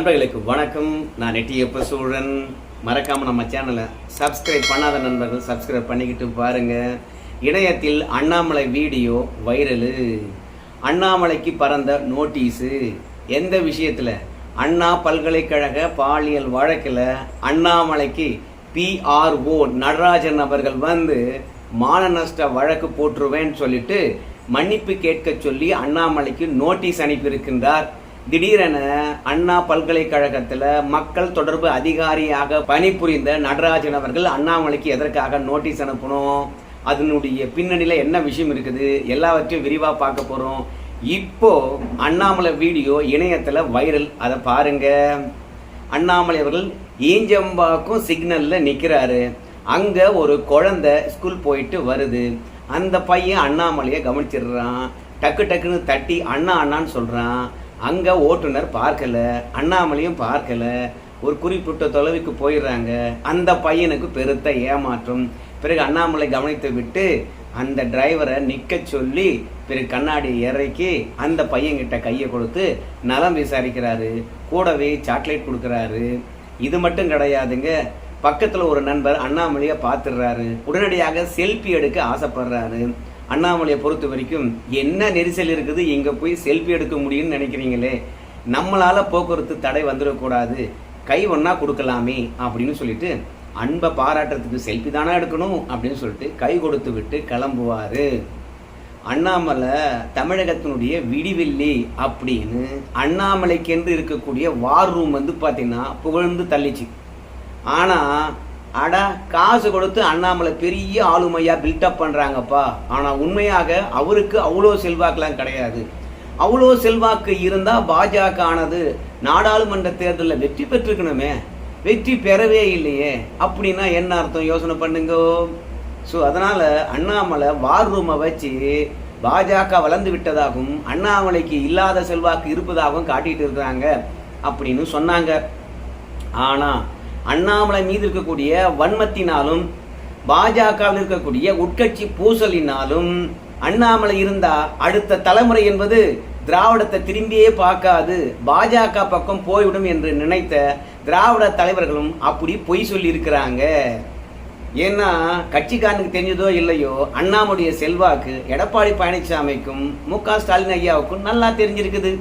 நண்பர்களுக்கு வணக்கம். நான் நெட்டியப்ப சூழன். மறக்காமல் நம்ம சேனலை சப்ஸ்கிரைப் பண்ணாத நண்பர்கள் சப்ஸ்கிரைப் பண்ணிக்கிட்டு பாருங்கள் இணையத்தில் அண்ணாமலை வீடியோ வைரலு அண்ணாமலைக்கு பறந்த நோட்டீஸு எந்த விஷயத்தில்? அண்ணா பல்கலைக்கழக பாலியல் வழக்கில் அண்ணாமலைக்கு பிஆர்ஓ நடராஜன் அவர்கள் வந்து மான நஷ்ட வழக்கு போட்டுருவேன்னு சொல்லிட்டு மன்னிப்பு கேட்க சொல்லி அண்ணாமலைக்கு நோட்டீஸ் அனுப்பியிருக்கின்றார். திடீரென அண்ணா பல்கலைக்கழகத்தில் மக்கள் தொடர்பு அதிகாரியாக பணிபுரிந்த நடராஜன் அவர்கள் அண்ணாமலைக்கு எதற்காக நோட்டீஸ் அனுப்பணும்? அதனுடைய பின்னணியில் என்ன விஷயம் இருக்குது? எல்லாவற்றையும் விரிவாக பார்க்க போகிறோம் இப்போ அண்ணாமலை வீடியோ இணையத்தில் வைரல். அதை பாருங்க. அண்ணாமலை அவர்கள் ஈஞ்சம்பாக்கும் சிக்னலில் நிற்கிறாரு அங்கே ஒரு குழந்தை ஸ்கூல் போயிட்டு வருது. அந்த பையன் அண்ணாமலையை கவனிச்சிடுறான். டக்கு டக்குன்னு தட்டி அண்ணா அண்ணான்னு சொல்கிறான் அங்கே ஓட்டுநர் பார்க்கல அண்ணாமலையும் பார்க்கல ஒரு குறிப்பிட்ட தொலைவுக்கு போயிடுறாங்க. அந்த பையனுக்கு பெருத்த ஏமாற்றம். பிறகு அண்ணாமலை கவனித்து விட்டு அந்த டிரைவரை நிற்க சொல்லி பிறகு கண்ணாடி இறக்கி அந்த பையன்கிட்ட கையை கொடுத்து நலம் விசாரிக்கிறாரு. கூடவே சாக்லேட் கொடுக்குறாரு. இது மட்டும் கிடையாதுங்க. பக்கத்தில் ஒரு நண்பர் அண்ணாமலையை பார்த்துடுறாரு. உடனடியாக செல்ஃபி எடுக்க ஆசைப்படுறாரு. அண்ணாமலையை பொறுத்த வரைக்கும் என்ன நெரிசல் இருக்குது இங்கே போய் செல்ஃபி எடுக்க முடியும்னு நினைக்கிறீங்களே? நம்மளால் போக்குவரத்து தடை வந்துடக்கூடாது. கை ஒன்றா கொடுக்கலாமே அப்படின்னு சொல்லிட்டு அன்பை பாராட்டுறதுக்கு செல்ஃபி தானே எடுக்கணும் அப்படின்னு சொல்லிட்டு கை கொடுத்து விட்டு கிளம்புவார். அண்ணாமலை தமிழகத்தினுடைய விடிவெள்ளி அப்படின்னு அண்ணாமலைக்கென்று இருக்கக்கூடிய வார் ரூம் வந்து பார்த்தீங்கன்னா புகழ்ந்து தள்ளிச்சு. ஆனால் அட காசு கொடுத்து அண்ணாமலை பெரிய ஆளுமையாக பில்டப் பண்ணுறாங்கப்பா ஆனால் உண்மையாக அவருக்கு அவ்வளோ செல்வாக்கெலாம் கிடையாது. அவ்வளோ செல்வாக்கு இருந்தால் பாஜக ஆனது நாடாளுமன்ற தேர்தலில் வெற்றி பெற்றுக்கணுமே வெற்றி பெறவே இல்லையே. அப்படின்னா என்ன அர்த்தம்? யோசனை பண்ணுங்க. ஸோ அதனால் அண்ணாமலை வார் ரூமை வச்சு பாஜக வளர்ந்து விட்டதாகவும் அண்ணாமலைக்கு இல்லாத செல்வாக்கு இருப்பதாகவும் காட்டிகிட்டு இருக்கிறாங்க அப்படின்னு சொன்னாங்க. ஆனால் அண்ணாமலை மீது இருக்கக்கூடிய வன்மத்தினாலும் பாஜகவில் இருக்கக்கூடிய உட்கட்சி பூசலினாலும் அண்ணாமலை இருந்தா அடுத்த தலைமுறை என்பது திராவிடத்தை திரும்பியே பார்க்காது. பாஜக பக்கம் போய்விடும் என்று நினைத்த திராவிட தலைவர்களும் அப்படி பொய் சொல்லியிருக்கிறாங்க. ஏன்னா கட்சிக்காரனுக்கு தெரிஞ்சதோ இல்லையோ அண்ணாமுடைய செல்வாக்கு எடப்பாடி பழனிசாமிக்கும் மு க ஸ்டாலின் ஐயாவுக்கும் நல்லா தெரிஞ்சிருக்குது.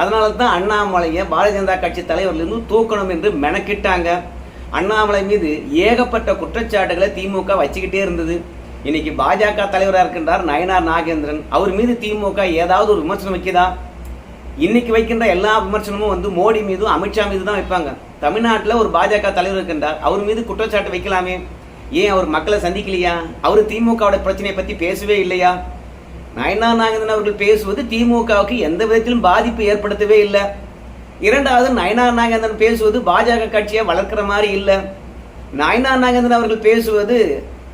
அதனால தான் அண்ணாமலையை பாரதிய ஜனதா கட்சி தலைவர்லேருந்து தூக்கணும் என்று மெனக்கிட்டாங்க. அண்ணாமலை மீது ஏகப்பட்ட குற்றச்சாட்டுகளை திமுக வச்சுக்கிட்டே இருந்தது. இன்னைக்கு பாஜக தலைவராக இருக்கின்றார் நயனார் நாகேந்திரன். அவர் மீது திமுக ஏதாவது ஒரு விமர்சனம் வைக்குதா? இன்னைக்கு வைக்கின்ற எல்லா விமர்சனமும் வந்து மோடி மீதும் அமித்ஷா மீது தான் வைப்பாங்க. தமிழ்நாட்டில் ஒரு பாஜக தலைவர் இருக்கின்றார். அவர் மீது குற்றச்சாட்டு வைக்கலாமே? ஏன் அவர் மக்களை சந்திக்கலையா? அவர் திமுகவோட பிரச்சனையை பற்றி பேசவே இல்லையா? நயனா நாகேந்திரன் அவர்கள் பேசுவது திமுகவுக்கு எந்த விதத்திலும் பாதிப்பு ஏற்படுத்தவே இல்லை. இரண்டாவது நயனார் நாகேந்திரன் பேசுவது பாஜக கட்சியை வளர்க்குற மாதிரி இல்லை. நயனார் நாகேந்திரன் அவர்கள் பேசுவது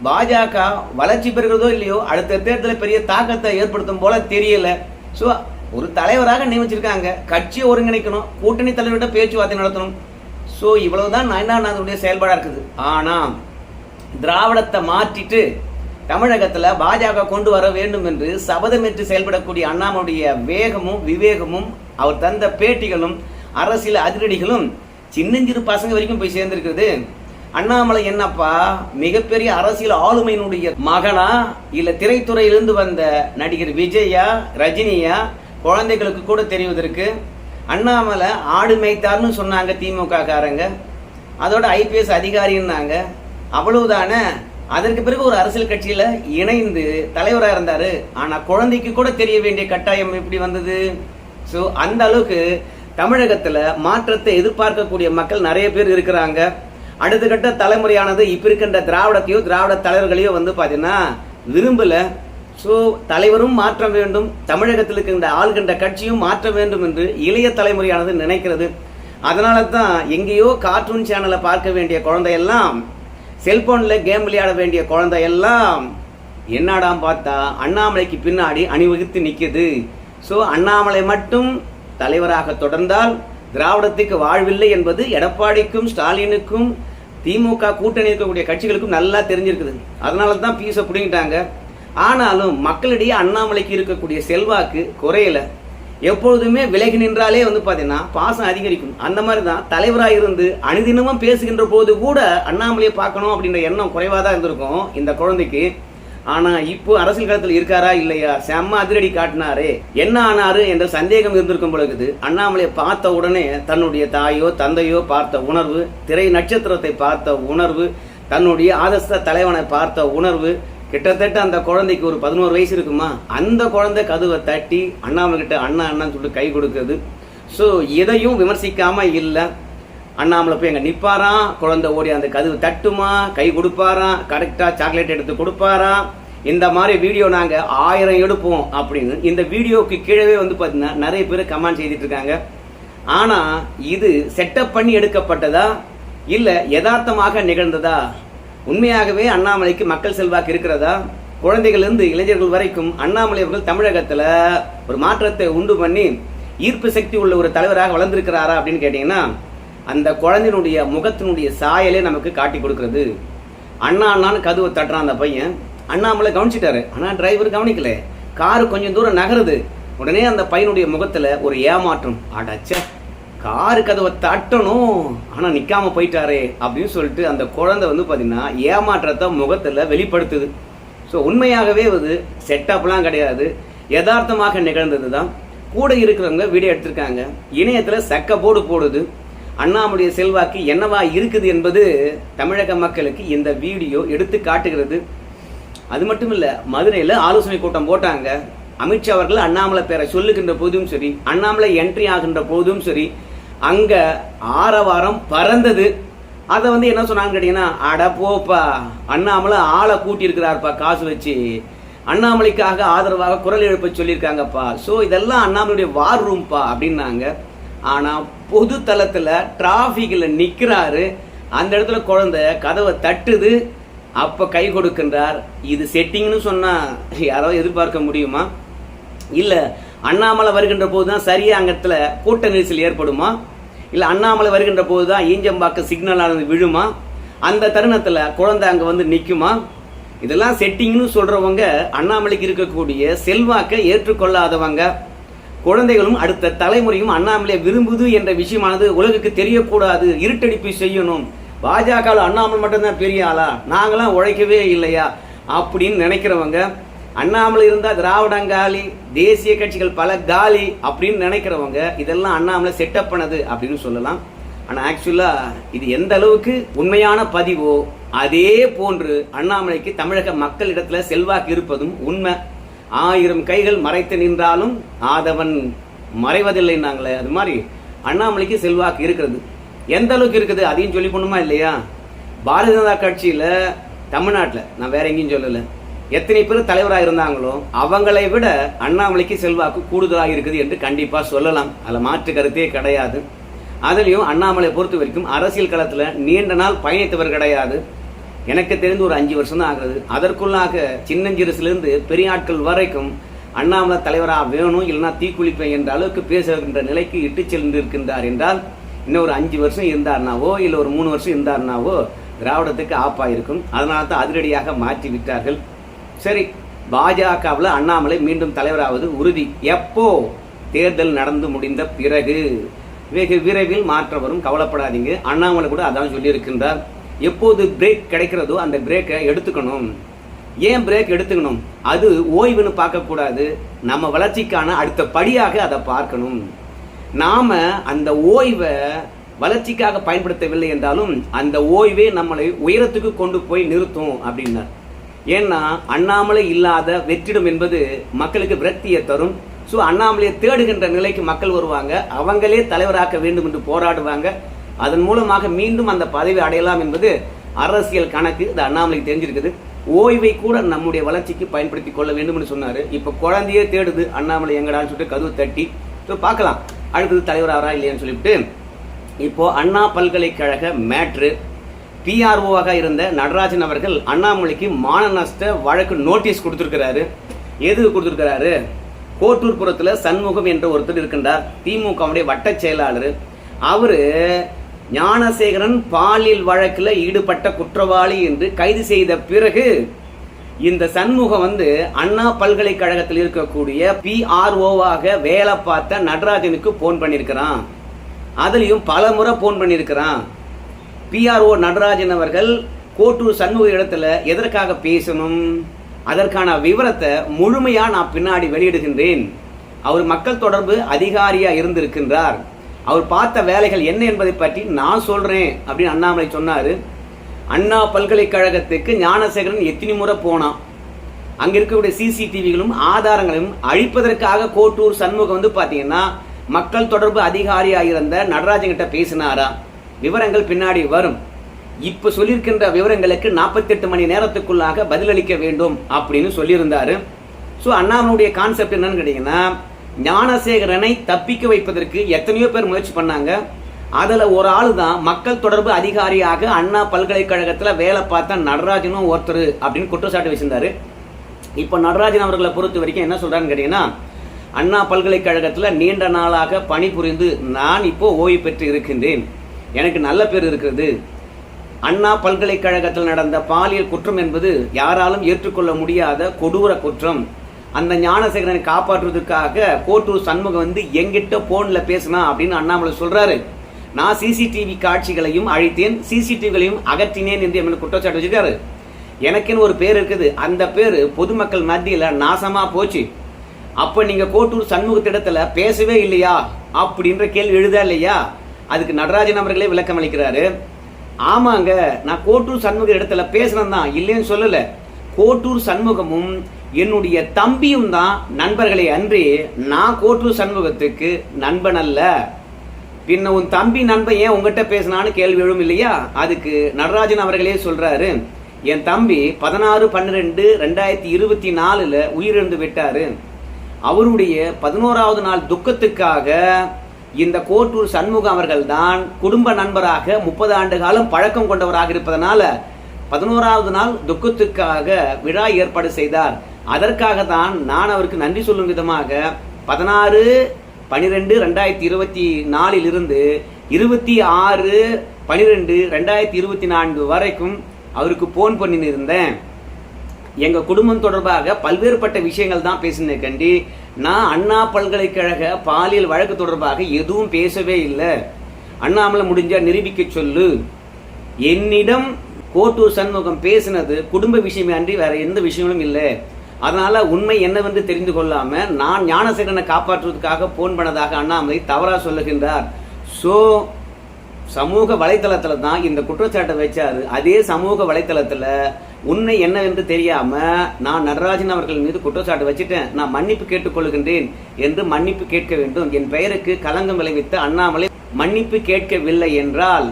பாஜக வளர்ச்சி பெறுகிறதோ இல்லையோ அடுத்த தேர்தலில் பெரிய தாக்கத்தை ஏற்படுத்தும் போல தெரியல. ஸோ ஒரு தலைவராக நியமிச்சிருக்காங்க. கட்சியை ஒருங்கிணைக்கணும் கூட்டணி தலைவர்கிட்ட பேச்சுவார்த்தை நடத்தணும். ஸோ இவ்வளவுதான் நயனார் செயல்பாடாக இருக்குது. ஆனால் திராவிடத்தை மாற்றிட்டு தமிழகத்தில் பாஜக கொண்டு வர வேண்டும் என்று சபதமேற்று செயல்படக்கூடிய அண்ணாமனுடைய வேகமும் விவேகமும் அவர் தந்த பேட்டிகளும் அரசியல் அதிரடிகளும் சின்னஞ்சிறு பசங்க வரைக்கும் போய் சேர்ந்திருக்கிறது. அண்ணாமலை என்னப்பா? மிகப்பெரிய அரசியல் ஆளுமையினுடைய மகனா இல்ல திரைத்துறையிலிருந்து வந்த நடிகர் விஜயா ரஜினியா? குழந்தைகளுக்கு கூட தெரிவதற்கு அண்ணாமலை ஆடு மேய்த்தார்னு சொன்னாங்க திமுக காரங்க அதோட ஐபிஎஸ் அதிகாரின்னாங்க. அவ்வளவுதானே? அதற்கு பிறகு ஒரு அரசியல் கட்சியில இணைந்து தலைவராக இருந்தாரு. ஆனா குழந்தைக்கு கூட தெரிய வேண்டிய கட்டாயம் எப்படி வந்தது? ஸோ அந்த அளவுக்கு தமிழகத்தில் மாற்றத்தை எதிர்பார்க்கக்கூடிய மக்கள் நிறைய பேர் இருக்கிறாங்க. அடுத்த கட்ட தலைமுறையானது இப்போ இருக்கின்ற திராவிடத்தையோ திராவிட தலைவர்களையோ வந்து பார்த்தீங்கன்னா விரும்பல. ஸோ தலைவரும் மாற்ற வேண்டும் தமிழகத்தில் இருக்கின்ற ஆள்கின்ற கட்சியும் மாற்ற வேண்டும் என்று இளைய தலைமுறையானது நினைக்கிறது. அதனால தான் எங்கேயோ கார்ட்டூன் சேனலை பார்க்க வேண்டிய குழந்தையெல்லாம் செல்போனில் கேம் விளையாட வேண்டிய குழந்தையெல்லாம் என்னடாம் பார்த்தா அண்ணாமலைக்கு பின்னாடி அணிவகுத்து நிற்குது ஸோ அண்ணாமலை மட்டும் தலைவராக தொடர்ந்தால் திராவிடத்துக்கு வாழ்வில்லை என்பது எடப்பாடிக்கும் ஸ்டாலினுக்கும் திமுக கூட்டணி இருக்கக்கூடிய கட்சிகளுக்கும் நல்லா தெரிஞ்சிருக்குது. அதனால தான் பீஸை பிடிங்கிட்டாங்க. ஆனாலும் மக்களிடையே அண்ணாமலைக்கு இருக்கக்கூடிய செல்வாக்கு குறையல. எப்பொழுதுமே விலகி நின்றாலே வந்து பார்த்தீங்கன்னா பாசம் அதிகரிக்கும். அந்த மாதிரி தான் தலைவராக இருந்து அனுதினமும் பேசுகின்ற போது கூட அண்ணாமலையை பார்க்கணும் அப்படின்ற எண்ணம் குறைவாக தான் இருந்திருக்கும் இந்த குழந்தைக்கு. ஆனா இப்போ அரசியல் களத்தில் இருக்காரா இல்லையா? செம்ம அதிரடி காட்டினாரு. என்ன ஆனாரு என்ற சந்தேகம் இருந்திருக்கும் பொழுது அண்ணாமலையை பார்த்த உடனே தன்னுடைய தாயோ தந்தையோ பார்த்த உணர்வு திரை நட்சத்திரத்தை பார்த்த உணர்வு தன்னுடைய ஆதஸ்த தலைவனை பார்த்த உணர்வு கிட்டத்தட்ட அந்த குழந்தைக்கு ஒரு பதினோரு வயசு இருக்குமா? அந்த குழந்தை கதுவை தட்டி அண்ணாமலை கிட்ட அண்ணா அண்ணான்னு சொல்லிட்டு கை கொடுக்குறது ஸோ எதையும் விமர்சிக்காம இல்லை. அண்ணாமலை போய் எங்கே நிற்பாராம் குழந்தை ஓடி அந்த கதவு தட்டுமா? கை கொடுப்பாராம். கரெக்டாக சாக்லேட் எடுத்து கொடுப்பாராம் இந்த மாதிரி வீடியோ நாங்கள் ஆயிரம் எடுப்போம் அப்படின்னு இந்த வீடியோக்கு கீழே வந்து பார்த்தீங்கன்னா நிறைய பேர் கமெண்ட் செய்துட்டு இருக்காங்க. ஆனால் இது செட்டப் பண்ணி எடுக்கப்பட்டதா? இல்லை யதார்த்தமாக நிகழ்ந்ததா? உண்மையாகவே அண்ணாமலைக்கு மக்கள் செல்வாக்கு இருக்கிறதா? குழந்தைகளிலிருந்து இளைஞர்கள் வரைக்கும் அண்ணாமலை அவர்கள் தமிழகத்தில் ஒரு மாற்றத்தை உண்டு பண்ணி ஈர்ப்பு சக்தி உள்ள ஒரு தலைவராக வளர்ந்திருக்கிறாரா அப்படின்னு கேட்டீங்கன்னா அந்த குழந்தையினுடைய முகத்தினுடைய சாயலே நமக்கு காட்டி கொடுக்குறது. அண்ணா அண்ணான்னு கதவை தட்டுறான் அந்த பையன். அண்ணாமலை கவனிச்சிட்டாரு. ஆனால் டிரைவர் கவனிக்கல. காரு கொஞ்சம் தூரம் நகருது. உடனே அந்த பையனுடைய முகத்தில் ஒரு ஏமாற்றம். அடச்சே காரு கதவை தட்டணும். ஆனால் நிற்காம போயிட்டாரே அப்படின்னு சொல்லிட்டு அந்த குழந்தை வந்து பார்த்தீங்கன்னா ஏமாற்றத்தை முகத்தில் வெளிப்படுத்துது. ஸோ உண்மையாகவே அது செட்டப்லாம் கிடையாது. யதார்த்தமாக நிகழ்ந்தது தான் கூட இருக்கிறவங்க வீடியோ எடுத்திருக்காங்க. இணையத்தில் சக்க போர்டு போடுது. அண்ணாமுடைய செல்வாக்கு என்னவா இருக்குது என்பது தமிழக மக்களுக்கு இந்த வீடியோ எடுத்து காட்டுகிறது. அது மட்டும் இல்ல மதுரையில் ஆலோசனை கூட்டம் போட்டாங்க. அமித்ஷா அவர்கள் அண்ணாமலை பேரை சொல்லுகின்ற போதும் சரி அண்ணாமலை என்ட்ரி ஆகின்ற போதும் சரி அங்க ஆரவாரம் பறந்தது. அதை வந்து என்ன சொன்னாங்கன்னு கேட்டீங்கன்னா அட போப்பா அண்ணாமலை ஆளை கூட்டிருக்கிறார்ப்பா காசு வச்சு. அண்ணாமலைக்காக ஆதரவாக குரல் எழுப்ப சொல்லியிருக்காங்கப்பா. ஸோ இதெல்லாம் அண்ணாமலையுடைய வார் ரூம்ப்பா அப்படின்னாங்க. ஆனால் பொது தளத்தில் டிராஃபிக்கில் நிற்கிறாரு அந்த இடத்துல குழந்தை கதவை தட்டுது. அப்போ கை கொடுக்கின்றார். இது செட்டிங்னு சொன்னால் யாராவது எதிர்பார்க்க முடியுமா? இல்லை அண்ணாமலை வருகின்ற போதுதான் சரியாக அங்க இடத்துல கூட்ட நெரிசல் ஏற்படுமா? இல்லை அண்ணாமலை வருகின்ற போதுதான் ஈஞ்சம்பாக்க சிக்னல் சிக்னலானது விழுமா? அந்த தருணத்தில் குழந்தை அங்கே வந்து நிற்குமா இதெல்லாம் செட்டிங்னு சொல்கிறவங்க அண்ணாமலைக்கு இருக்கக்கூடிய செல்வாக்கை ஏற்றுக்கொள்ளாதவங்க. குழந்தைகளும் அடுத்த தலைமுறையும் அண்ணாமலை விரும்புது என்ற விஷயமானது உலகுக்கு தெரியக்கூடாது இருட்டடிப்பு செய்யணும். பாஜக அண்ணாமலை மட்டும்தான் பெரிய ஆளா? நாங்களாம் உழைக்கவே இல்லையா? அப்படின்னு நினைக்கிறவங்க அண்ணாமலை இருந்தால் திராவிடங்காலி தேசிய கட்சிகள் பல காலி அப்படின்னு நினைக்கிறவங்க இதெல்லாம் அண்ணாமலை செட்டப் பண்ணது அப்படின்னு சொல்லலாம். ஆனால் ஆக்சுவலாக இது எந்த அளவுக்கு உண்மையான பதிவோ அதே போன்று அண்ணாமலைக்கு தமிழக மக்களிடத்தில் செல்வாக்கு இருப்பதும் உண்மை. ஆயிரம் கைகள் மறைத்து நின்றாலும் ஆதவன் மறைவதில்லை நாங்களே. அது மாதிரி அண்ணாமலைக்கு செல்வாக்கு இருக்கிறது. எந்த அளவுக்கு இருக்குது? அதையும் சொல்லி பண்ணுமா இல்லையா? பாரதிய ஜனதா கட்சியில் தமிழ்நாட்டில் நான் வேற எங்கேயும் சொல்லலை. எத்தனை பேர் தலைவராக இருந்தாங்களோ அவங்களை விட அண்ணாமலைக்கு செல்வாக்கு கூடுதலாக இருக்குது என்று கண்டிப்பாக சொல்லலாம். அதில் மாற்று கருத்தே கிடையாது. அதுலேயும் அண்ணாமலை பொறுத்த வரைக்கும் அரசியல் களத்தில் நீண்ட நாள் பயணித்தவர் கிடையாது. எனக்கு தெரிந்து ஒரு அஞ்சு வருஷம் தான் ஆகுது. அதற்குள்ளாக சின்னஞ்சிறுசிலிருந்து பெரிய ஆட்கள் வரைக்கும் அண்ணாமலை தலைவராக வேணும் இல்லைன்னா தீக்குளிப்பேன் என்ற அளவுக்கு பேசுகின்ற நிலைக்கு இட்டு சென்று இருக்கின்றார் என்றால் இன்னும் ஒரு அஞ்சு வருஷம் இருந்தார்னாவோ இல்லை ஒரு மூணு வருஷம் இருந்தார்னாவோ திராவிடத்துக்கு ஆப்பாக இருக்கும் அதனால தான் அதிரடியாக மாற்றி விட்டார்கள். சரி பாஜகவில் அண்ணாமலை மீண்டும் தலைவராவது உறுதி. எப்போ தேர்தல் நடந்து முடிந்த பிறகு? வெகு விரைவில் மாற்ற வரும். கவலைப்படாதீங்க. அண்ணாமலை கூட அதான் சொல்லியிருக்கின்றார். எப்போது பிரேக் கிடைக்கிறதோ அந்த பிரேக்கை எடுத்துக்கணும். ஏன் பிரேக் எடுத்துக்கணும்? அது ஓய்வுன்னு பார்க்கக்கூடாது. நம்ம வளர்ச்சிக்கான அடுத்த படியாக அதை பார்க்கணும். நாம் அந்த ஓய்வை வளர்ச்சிக்காக பயன்படுத்தவில்லை என்றாலும் அந்த ஓய்வே நம்மளை உயரத்துக்கு கொண்டு போய் நிறுத்தும் அப்படின்னார். ஏன்னா அண்ணாமலை இல்லாத வெற்றிடம் என்பது மக்களுக்கு விரக்தியை தரும். ஸோ அண்ணாமலையை தேடுகின்ற நிலைக்கு மக்கள் வருவாங்க. அவங்களே தலைவராக்க வேண்டும் என்று போராடுவாங்க. அதன் மூலமாக மீண்டும் அந்த பதவி அடையலாம் என்பது அரசியல் கணக்கு இது அண்ணாமலைக்கு தெரிஞ்சிருக்குது. ஓய்வை கூட நம்முடைய வளர்ச்சிக்கு பயன்படுத்தி கொள்ள வேண்டும் என்று சொன்னாரு. இப்ப குழந்தையே தேடுது அண்ணாமலை எங்கடான்னு சொல்லிட்டு கதவு தட்டி ஸோ பார்க்கலாம். அடுத்தது தலைவர் ஆறா இல்லையான்னு சொல்லிட்டு இப்போ அண்ணா பல்கலைக்கழக மேட்ரு பிஆர்ஓவாக இருந்த நடராஜன் அவர்கள் அண்ணாமலைக்கு மான நஷ்ட வழக்கு நோட்டீஸ் கொடுத்திருக்கிறாரு. எது கொடுத்திருக்கிறாரு? கோட்டூர்புரத்துல சண்முகம் என்ற ஒருத்தர் இருக்கின்றார் திமுகவுடைய வட்ட செயலாளர். அவரு ஞானசேகரன் பாலியல் வழக்கில் ஈடுபட்ட குற்றவாளி என்று கைது செய்த பிறகு இந்த சண்முகம் வந்து அண்ணா பல்கலைக்கழகத்தில் இருக்கக்கூடிய பிஆர்ஓவாக வேலை பார்த்த நடராஜனுக்கு போன் பண்ணியிருக்கிறான் அதுலயும் பல முறை போன் பண்ணியிருக்கிறான் பிஆர்ஓ நடராஜன் அவர்கள் கோட்டூர் சண்முக இடத்துல எதற்காக பேசணும்? அதற்கான விவரத்தை முழுமையா நான் பின்னாடி வெளியிடுகின்றேன். அவர் மக்கள் தொடர்பு அதிகாரியா இருந்திருக்கின்றார். அவர் பார்த்த வேலைகள் என்ன என்பதை பற்றி நான் சொல்றேன் அப்படின்னு அண்ணாமலை சொன்னார். அண்ணா பல்கலைக்கழகத்துக்கு ஞானசேகரன் எத்தனை முறை போனான்? அங்க இருக்கக்கூடிய சிசிடிவிகளும் ஆதாரங்களையும் அழிப்பதற்காக கோட்டூர் சண்முகம் வந்து பாத்தீங்கன்னா மக்கள் தொடர்பு அதிகாரியாக இருந்த நடராஜன் கிட்ட பேசினாரா? விவரங்கள் பின்னாடி வரும். இப்ப சொல்லியிருக்கின்ற விவரங்களுக்கு 48 மணி நேரத்துக்குள்ளாக பதிலளிக்க வேண்டும் அப்படின்னு சொல்லியிருந்தாரு. ஸோ அண்ணாமனுடைய கான்செப்ட் என்னன்னு கேட்டீங்கன்னா ஞானசேகரனை தப்பிக்க வைப்பதற்கு எத்தனையோ பேர் முயற்சி பண்ணாங்க. அதில் ஒரு ஆளு தான் மக்கள் தொடர்பு அதிகாரியாக அண்ணா பல்கலைக்கழகத்தில் வேலை பார்த்த நடராஜனும் ஒருத்தர் அப்படின்னு குற்றச்சாட்டு வச்சிருந்தாரு. இப்போ நடராஜன் அவர்களை பொறுத்த வரைக்கும் என்ன சொல்கிறான்னு கேட்டீங்கன்னா அண்ணா பல்கலைக்கழகத்தில் நீண்ட நாளாக பணிபுரிந்து நான் இப்போ ஓய்வு பெற்று இருக்கின்றேன். எனக்கு நல்ல பேர் இருக்கிறது. அண்ணா பல்கலைக்கழகத்தில் நடந்த பாலியல் குற்றம் என்பது யாராலும் ஏற்றுக்கொள்ள முடியாத கொடூர குற்றம். அந்த ஞானசேகரனை காப்பாற்றுவதற்காக கோட்டூர் சண்முகம் வந்து எங்கிட்ட போன்ல பேசினா அப்படின்னு அண்ணாமலை சொல்றாரு. நான் சிசிடிவி காட்சிகளையும் அழித்தேன் சிசிடிவிகளையும் அகற்றினேன் என்று என் குற்றச்சாட்டு வச்சிருக்காரு. எனக்குன்னு ஒரு பேர் இருக்குது. அந்த பேர் பொதுமக்கள் மத்தியில் நாசமாக போச்சு. அப்போ நீங்கள் கோட்டூர் சண்முகத்திடத்தில் பேசவே இல்லையா அப்படின்ற கேள்வி எழுதா இல்லையா? அதுக்கு நடராஜன் அவர்களே விளக்கம் அளிக்கிறாரு ஆமாங்க நான் கோட்டூர் சண்முக இடத்துல பேசுனேன் தான். இல்லைன்னு சொல்லலை. கோட்டூர் சண்முகமும் என்னுடைய தம்பியும் தான் நண்பர்களே அன்றி. நான் கோட்டூர் சண்முகத்துக்கு நண்பன் அல்ல. பின்ன உன் தம்பி நண்பன் ஏன் உங்ககிட்ட பேசினான்னு கேள்வி எழும் இல்லையா? அதுக்கு நடராஜன் அவர்களே சொல்றாரு என் தம்பி பதினாறு பன்னிரெண்டு ரெண்டாயிரத்தி இருபத்தி நாலுல உயிரிழந்து விட்டாரு. அவருடைய பதினோராவது நாள் துக்கத்துக்காக இந்த கோட்டூர் சண்முகம் அவர்கள் தான் குடும்ப நண்பராக முப்பது ஆண்டு காலம் பழக்கம் கொண்டவராக இருப்பதனால பதினோராவது நாள் துக்கத்துக்காக விழா ஏற்பாடு செய்தார். அதற்காக தான் நான் அவருக்கு நன்றி சொல்லும் விதமாக பதினாறு பனிரெண்டு ரெண்டாயிரத்தி இருபத்தி நாலில் இருந்து இருபத்தி ஆறு பனிரெண்டு ரெண்டாயிரத்தி இருபத்தி நான்கு வரைக்கும் அவருக்கு போன் பண்ணின்னு இருந்தேன் எங்கள் குடும்பம் தொடர்பாக பல்வேறுபட்ட விஷயங்கள் தான் பேசினேன் கண்டி. நான் அண்ணா பல்கலைக்கழக பாலியல் வழக்கு தொடர்பாக எதுவும் பேசவே இல்லை. அண்ணாமலை முடிஞ்ச நிரூபிக்க சொல்லு. என்னிடம் கோட்டூர் சண்முகம் பேசினது குடும்ப விஷயமே அன்றி வேற எந்த விஷயங்களும் இல்லை. அதனால உண்மை என்னவென்று தெரிந்து கொள்ளாம நான் ஞானசேகரனை காப்பாற்றுவதற்காக போன் பண்ணதாக அண்ணாமலை தவறா சொல்லுகின்றார். சோ சமூக வலைத்தளத்துல தான் இந்த குற்றச்சாட்டை வச்சாரு. அதே சமூக வலைத்தளத்துல உண்மை என்னவென்று தெரியாம நான் நடராஜன் அவர்கள் மீது குற்றச்சாட்டு வச்சுட்டேன். நான் மன்னிப்பு கேட்டுக்கொள்கின்றேன் என்று மன்னிப்பு கேட்க வேண்டும். என் பெயருக்கு களங்கம் விளைவித்த அண்ணாமலை மன்னிப்பு கேட்கவில்லை என்றால்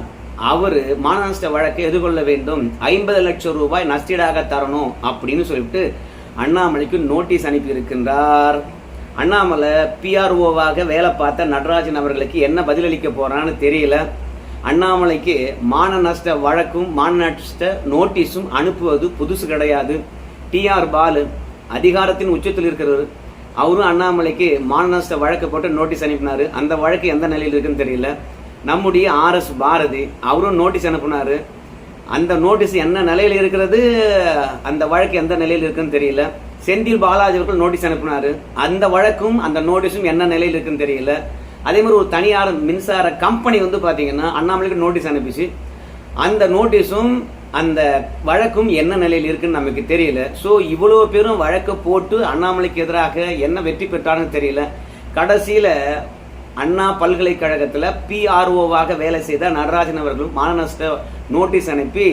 அவர் மானநஷ்ட வழக்கை எதிர்கொள்ள வேண்டும். ஐம்பது லட்சம் ரூபாய் நஷ்டீடாக தரணும் அப்படின்னு சொல்லிட்டு அண்ணாமலைக்கு நோட்டீஸ் அனுப்பியிருக்கின்றார். அண்ணாமலை பிஆர்ஓவாக வேலை பார்த்த நடராஜன் அவர்களுக்கு என்ன பதிலளிக்க போறான்னு தெரியல. அண்ணாமலைக்கு மான நஷ்ட வழக்கும் மான நஷ்ட நோட்டீஸும் அனுப்புவது புதுசு கிடையாது. டிஆர் பாலு அதிகாரத்தின் உச்சத்தில் இருக்கிறவர் அவரும் அண்ணாமலைக்கு மான நஷ்ட வழக்கு போட்டு நோட்டீஸ் அனுப்பினாரு. அந்த வழக்கு எந்த நிலையில் இருக்குன்னு தெரியல. நம்முடைய ஆர்எஸ் பாரதி அவரும் நோட்டீஸ் அனுப்புனாரு. அந்த நோட்டீஸ் என்ன நிலையில் இருக்கிறது? அந்த வழக்கு எந்த நிலையில் இருக்குன்னு தெரியல. செந்தில் பாலாஜி அவர்கள் நோட்டீஸ் அனுப்புனாரு. அந்த வழக்கும் அந்த நோட்டீஸும் என்ன நிலையில் இருக்குன்னு தெரியல. அதே மாதிரி ஒரு தனியார் மின்சார கம்பெனி வந்து பார்த்தீங்கன்னா அண்ணாமலைக்கு நோட்டீஸ் அனுப்பிச்சு அந்த நோட்டீஸும் அந்த வழக்கும் என்ன நிலையில் இருக்குன்னு நமக்கு தெரியல. ஸோ இவ்வளோ பேரும் வழக்கு போட்டு அண்ணாமலைக்கு எதிராக என்ன வெற்றி பெற்றாருன்னு தெரியல. கடைசியில் அண்ணா பல்கலைக்கழகத்தில் பிஆர்ஓவாக வேலை செய்த நடராஜன் அவர்களும் மானநஷ்ட நோட்டீஸ் அனுப்பி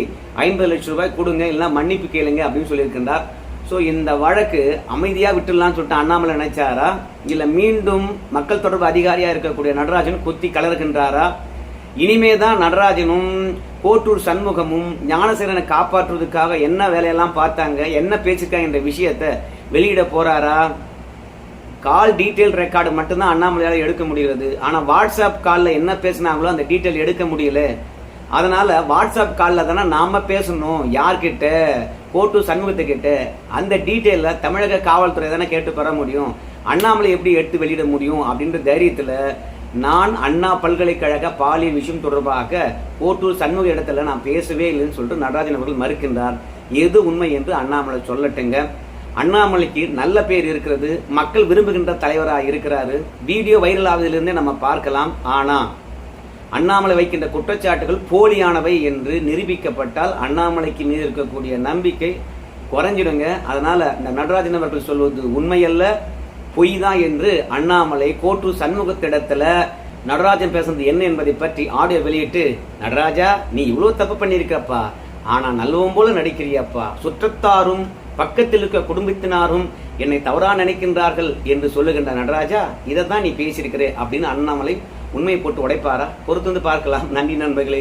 ஐம்பது லட்சம் ரூபாய் கொடுங்க இல்லைனா மன்னிப்பு கேளுங்க அப்படின்னு சொல்லியிருக்கின்றார். ஸோ இந்த வழக்கு அமைதியாக விட்டுடலாம்னு சொல்லிட்டு அண்ணாமலை நினைச்சாரா? இல்லை மீண்டும் மக்கள் தொடர்பு அதிகாரியாக இருக்கக்கூடிய நடராஜன் குத்தி கலருகின்றாரா? இனிமே தான் நடராஜனும் கோட்டூர் சண்முகமும் ஞானசேரனை காப்பாற்றுவதற்காக என்ன வேலையெல்லாம் பார்த்தாங்க என்ன பேசிருக்காங்க என்ற விஷயத்தை வெளியிட போறாரா? கால் டீட்டெயில் ரெக்கார்டு மட்டும்தான் அண்ணாமலையால் எடுக்க முடிகிறது. ஆனால் வாட்ஸ்அப் காலில் என்ன பேசினாங்களோ அந்த டீட்டெயில் எடுக்க முடியல. அதனால வாட்ஸ்அப் காலில் தானே நாம் பேசணும். யார்கிட்ட? கோட்டு சண்முகத்துக்கிட்ட. அந்த டீட்டெயிலில் தமிழக காவல்துறை தானே கேட்டு பெற முடியும். அண்ணாமலை எப்படி எடுத்து வெளியிட முடியும் அப்படின்ற தைரியத்தில் நான் அண்ணா பல்கலைக்கழக பாலியல் விஷயம் தொடர்பாக கோட்டூர் சண்முக இடத்துல நான் பேசவே இல்லைன்னு சொல்லிட்டு நடராஜன் அவர்கள் மறுக்கின்றார். எது உண்மை என்று அண்ணாமலை சொல்லட்டுங்க. அண்ணாமலைக்கு நல்ல பேர் இருக்கிறது மக்கள் விரும்புகின்ற தலைவராக இருக்கிறாரு. வீடியோ வைரல் ஆவதிலிருந்தே நம்ம பார்க்கலாம். ஆனா அண்ணாமலை வைக்கின்ற குற்றச்சாட்டுகள் போலியானவை என்று நிரூபிக்கப்பட்டால் அண்ணாமலைக்கு மீது இருக்கக்கூடிய நம்பிக்கை குறைஞ்சிடுங்க. அதனால இந்த நடராஜன் அவர்கள் சொல்வது உண்மையல்ல பொய் தான் என்று அண்ணாமலை கோட்டூர் சண்முகத்திடத்துல நடராஜன் பேசுனது என்ன என்பதை பற்றி ஆடியோ வெளியிட்டு நடராஜா நீ இவ்வளவு தப்பு பண்ணியிருக்கப்பா. ஆனா நல்லவும் போல நடிக்கிறியப்பா. சுற்றத்தாரும் பக்கத்தில் இருக்க குடும்பத்தினாரும் என்னை தவறா நினைக்கின்றார்கள் என்று சொல்லுகின்ற நடராஜா இதை தான் நீ பேசியிருக்கிறே அப்படின்னு அண்ணாமலை உண்மையை போட்டு உடைப்பாரா? பொறுத்து வந்து பார்க்கலாம். நன்றி நண்பர்களே.